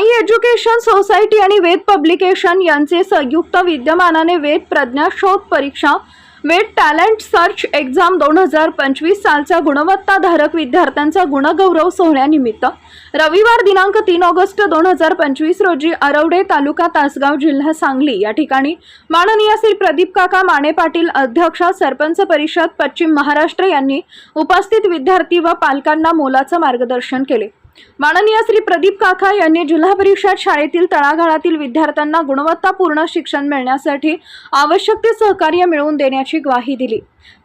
Education society आणि वेद publication यांचे संयुक्त विद्यमानाने वेद प्रज्ञा शोध परीक्षा वेद टॅलेंट सर्च एक्झाम दोन हजार पंचवीस सालच्या गुणवत्ताधारक विद्यार्थ्यांचा गुणगौरव सोहळ्यानिमित्त रविवार दिनांक तीन ऑगस्ट दोन हजार पंचवीस रोजी आरवडे तालुका तासगाव जिल्हा सांगली या ठिकाणी माननीय श्री प्रदीप काका माने पाटील अध्यक्ष सरपंच परिषद पश्चिम महाराष्ट्र यांनी उपस्थित विद्यार्थी व पालकांना मोलाचं मार्गदर्शन केले. माननीय श्री प्रदीप काका यांनी जिल्हा परिषद शाळेतील तळागाळातील विद्यार्थ्यांना गुणवत्तापूर्ण शिक्षण मिळण्यासाठी आवश्यक ते सहकार्य मिळवून देण्याची ग्वाही दिली.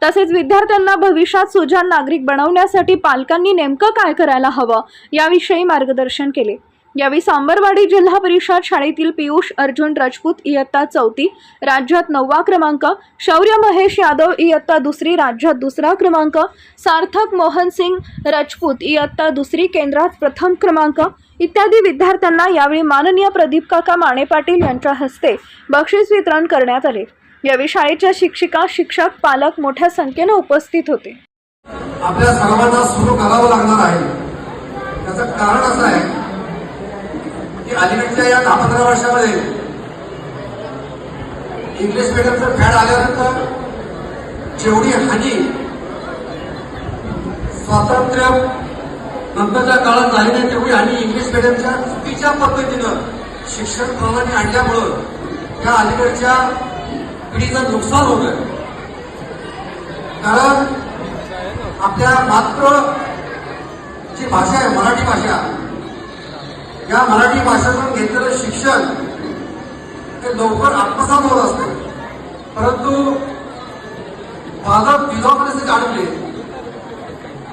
तसेच विद्यार्थ्यांना भविष्यात सुजाण नागरिक बनवण्यासाठी पालकांनी नेमकं काय करायला हवं याविषयी मार्गदर्शन केले. यावेळी सांबरवाडी जिल्हा परिषद शाळेतील पियुष अर्जुन राजपूत इयत्ता चौथी राज्यात नववा क्रमांक शौर्य महेश यादव इयत्ता दुसरी राज्यात दुसरा क्रमांक सार्थक मोहन सिंग राजपूत इयत्ता दुसरी केंद्रात प्रथम क्रमांक इत्यादी विद्यार्थ्यांना यावेळी माननीय प्रदीप काका माने पाटील यांच्या हस्ते बक्षीस वितरण करण्यात आले. यावेळी शाळेच्या शिक्षिका शिक्षक पालक मोठ्या संख्येनं उपस्थित होते. आपल्या सर्वांना सुरू करावं लागणार आहे. त्याचं कारण असं आहे अलीकडच्या या दहा पंधरा वर्षामध्ये इंग्लिश मिडियमचं फॅड आल्यानंतर जेवढी हानी स्वातंत्र्य नंतरच्या काळात झाली नाही तेवढी हानी इंग्लिश मिडियमच्या चुकीच्या पद्धतीनं शिक्षण प्रणाली आणल्यामुळं त्या अलीकडच्या पिढीचं नुकसान होत आहे कारण आपल्या मात्र जी भाषा आहे मराठी भाषा या मराठी भाषेतून घेतलेलं शिक्षण हे लवकर आत्मसात होत असते. परंतु पालक विधामध्ये अडकले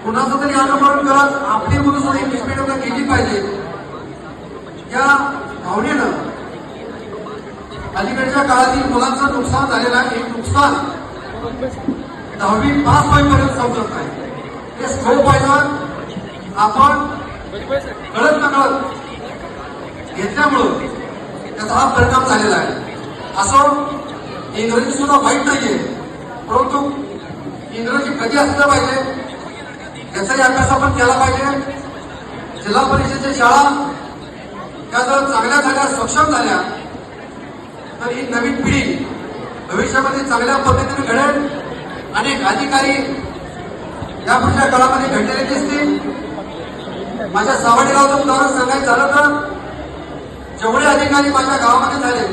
कुणाचं तरी अनुकरण करत आपली मुलं सुद्धा इंग्लिश मिडियमला गेली पाहिजे. या भावनेनं अलीकडच्या काळातील मुलांचं नुकसान झालेलं आहे. हे नुकसान दहावी पास होईपर्यंत समजत नाही. हे स्कोप पाहिजे. आपण कळत न कळत. घेतल्यामुळं त्याचा हा परिणाम झालेला आहे. असं इंग्रजी सुद्धा वाईट नाहीये. परंतु इंग्रजी कधी असलं पाहिजे? याचाही अभ्यास आपण केला पाहिजे. जिल्हा परिषदेच्या शाळा त्या जर चांगल्या झाल्या सक्षम झाल्या तर ही नवीन पिढी भविष्यामध्ये चांगल्या पद्धतीने घडेल. अनेक अधिकारी या पुढच्या काळामध्ये घडलेले दिसतील. माझ्या सावडीला उदाहरण सांगायचं झालं तर अधिकारी माझ्या गावामध्ये झाले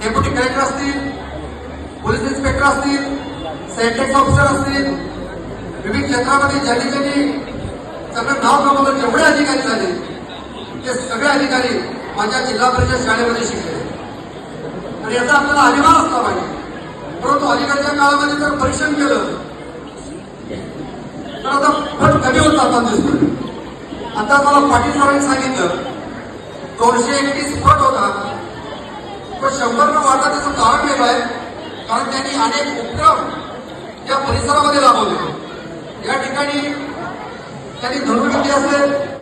डेप्युटी कलेक्टर असतील पोलीस इन्स्पेक्टर असतील सेंटेक्स ऑफिसर असतील विविध क्षेत्रामध्ये ज्यांनी ज्यांनी सगळं नाव कमवलं जेवढे अधिकारी झाले ते सगळे अधिकारी माझ्या जिल्हा परिषद शाळेमध्ये शिकले. आणि याचा आपल्याला अभिमान असला पाहिजे. परंतु अलीकडच्या काळामध्ये जर परीक्षण केलं तर आता फट कमी होत आता दिसतोय. आता मला पाटील सरांनी सांगितलं दोनशे एकतीस फट होता. तो शंभर न वाढता त्याचं कारण वेगळं आहे कारण त्यांनी अनेक उपक्रम या परिसरामध्ये राबवले. या ठिकाणी त्यांनी धनुर्विद्या असेल